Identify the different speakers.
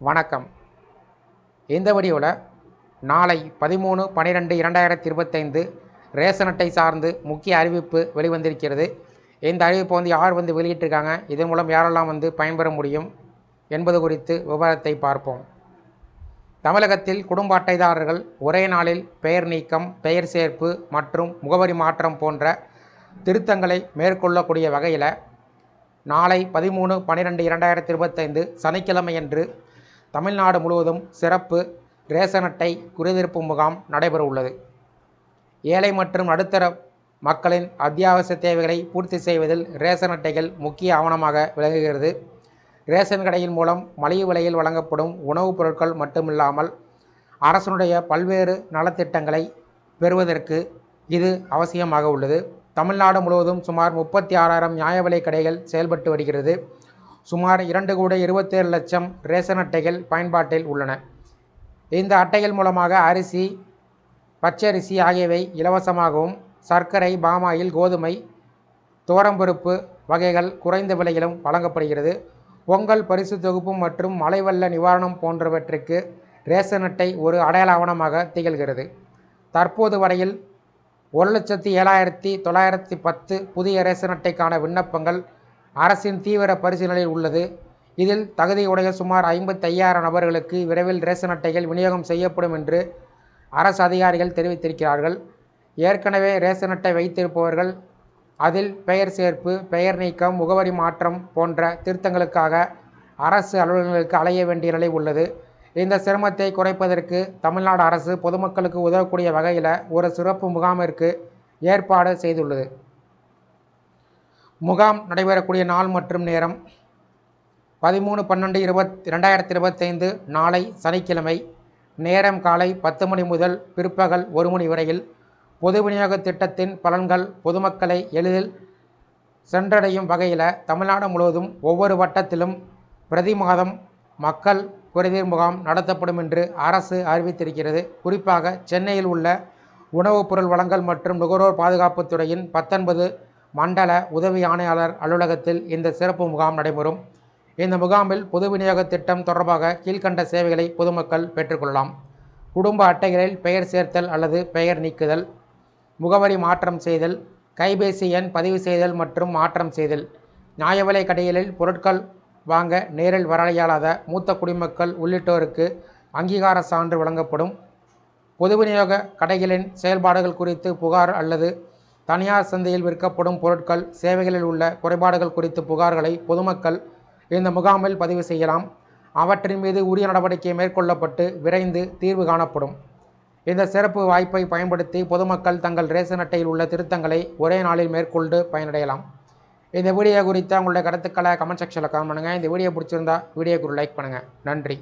Speaker 1: வணக்கம். இந்த வீடியோவில் நாளை பதிமூணு பன்னிரெண்டு இரண்டாயிரத்தி இருபத்தைந்து ரேஷன் அட்டை சார்ந்து முக்கிய அறிவிப்பு வெளிவந்திருக்கிறது. இந்த அறிவிப்பை வந்து யார் வந்து வெளியிட்டிருக்காங்க இதன் மூலம் யாரெல்லாம் வந்து பயன்பெற முடியும் என்பது குறித்து விவரத்தை பார்ப்போம். தமிழகத்தில் குடும்ப அட்டைதாரர்கள் ஒரே நாளில் பெயர் நீக்கம் பெயர் சேர்ப்பு மற்றும் முகவரி மாற்றம் போன்ற திருத்தங்களை மேற்கொள்ளக்கூடிய வகையில் நாளை பதிமூணு பன்னிரெண்டு இரண்டாயிரத்தி இருபத்தைந்து சனிக்கிழமையன்று தமிழ்நாடு முழுவதும் சிறப்பு ரேஷன் அட்டை குறைதீர்ப்பு முகாம் நடைபெற உள்ளது. ஏழை மற்றும் நடுத்தர மக்களின் அத்தியாவசிய தேவைகளை பூர்த்தி செய்வதில் ரேஷன் அட்டைகள் முக்கிய ஆவணமாக விளங்குகிறது. ரேஷன் கடையின் மூலம் மலிவு விலையில் வழங்கப்படும் உணவுப் பொருட்கள் மட்டுமில்லாமல் அரசனுடைய பல்வேறு நலத்திட்டங்களை பெறுவதற்கு இது அவசியமாக உள்ளது. தமிழ்நாடு முழுவதும் சுமார் முப்பத்தி ஆறாயிரம் நியாய விலை கடைகள் செயல்பட்டு வருகிறது. சுமார் இரண்டு கோடி இருபத்தேழு லட்சம் ரேஷன் அட்டைகள் பயன்பாட்டில் உள்ளன. இந்த அட்டைகள் மூலமாக அரிசி பச்சரிசி ஆகியவை இலவசமாகவும் சர்க்கரை பாமாயில் கோதுமை தோரம்பருப்பு வகைகள் குறைந்த விலையிலும் வழங்கப்படுகிறது. பொங்கல் பரிசு தொகுப்பு மற்றும் மலைவெள்ள நிவாரணம் போன்றவற்றுக்கு ரேஷன் அட்டை ஒரு அடையாள ஆவணமாக திகழ்கிறது. தற்போது வரையில் ஒரு லட்சத்தி ஏழாயிரத்தி தொள்ளாயிரத்தி பத்து புதிய ரேஷன் அட்டைக்கான விண்ணப்பங்கள் அரசின் தீவிர பரிசீலனையில் உள்ளது. இதில் தகுதியுடைய சுமார் ஐம்பத்தையாயிரம் நபர்களுக்கு விரைவில் ரேஷன் அட்டைகள் விநியோகம் செய்யப்படும் என்று அரசு அதிகாரிகள் தெரிவித்திருக்கிறார்கள். ஏற்கனவே ரேஷன் அட்டை வைத்திருப்பவர்கள் அதில் பெயர் சேர்ப்பு பெயர் நீக்கம் முகவரி மாற்றம் போன்ற திருத்தங்களுக்காக அரசு அலுவலகங்களுக்கு அலைய வேண்டிய நிலை உள்ளது. இந்த சிரமத்தை குறைப்பதற்கு தமிழ்நாடு அரசு பொதுமக்களுக்கு உதவக்கூடிய வகையில் ஒரு சிறப்பு முகாமிற்கு ஏற்பாடு செய்துள்ளது. முகாம் நடைபெறக்கூடிய நாள் மற்றும் நேரம் பதிமூணு பன்னெண்டு இருபத் ரெண்டாயிரத்தி இருபத்தைந்து நாளை சனிக்கிழமை நேரம் காலை பத்து மணி முதல் பிற்பகல் ஒரு மணி வரையில் பொது விநியோக திட்டத்தின் பலன்கள் பொதுமக்களை எளிதில் சென்றடையும் வகையில் தமிழ்நாடு முழுவதும் ஒவ்வொரு வட்டத்திலும் பிரதி மாதம் மக்கள் குறைதீர் முகாம் நடத்தப்படும் என்று அரசு அறிவித்திருக்கிறது. குறிப்பாக சென்னையில் உள்ள உணவுப் பொருள் வழங்கல் மற்றும் நுகர்வோர் பாதுகாப்புத் துறையின் பத்தொன்பது மண்டல உதவி ஆணையாளர் அலுவலகத்தில் இந்த சிறப்பு முகாம் நடைபெறும். இந்த முகாமில் பொது விநியோக திட்டம் தொடர்பாக கீழ்கண்ட சேவைகளை பொதுமக்கள் பெற்றுக்கொள்ளலாம். குடும்ப அட்டைகளில் பெயர் சேர்த்தல் அல்லது பெயர் நீக்குதல் முகவரி மாற்றம் செய்தல் கைபேசி எண் பதிவு செய்தல் மற்றும் மாற்றம் செய்தல் நியாய விலை கடைகளில் பொருட்கள் வாங்க நேரில் வர இயலாத மூத்த குடிமக்கள் உள்ளிட்டோருக்கு அங்கீகார சான்று வழங்கப்படும். பொது விநியோக கடைகளின் செயல்பாடுகள் குறித்து புகார் அல்லது தனியார் சந்தையில் விற்கப்படும் பொருட்கள் சேவைகளில் உள்ள குறைபாடுகள் குறித்து புகார்களை பொதுமக்கள் இந்த முகாமில் பதிவு செய்யலாம். அவற்றின் மீது உரிய நடவடிக்கை மேற்கொள்ளப்பட்டு விரைந்து தீர்வு காணப்படும். இந்த சிறப்பு வாய்ப்பை பயன்படுத்தி பொதுமக்கள் தங்கள் ரேஷன் அட்டையில் உள்ள திருத்தங்களை ஒரே நாளில் மேற்கொண்டு பயனடையலாம். இந்த வீடியோ குறித்த உங்களுடைய கருத்துக்களை கமெண்ட் செக்ஷனில் கமெண்ட் பண்ணுங்கள் இந்த வீடியோ பிடிச்சிருந்தா வீடியோக்கு ஒரு லைக் பண்ணுங்கள் நன்றி.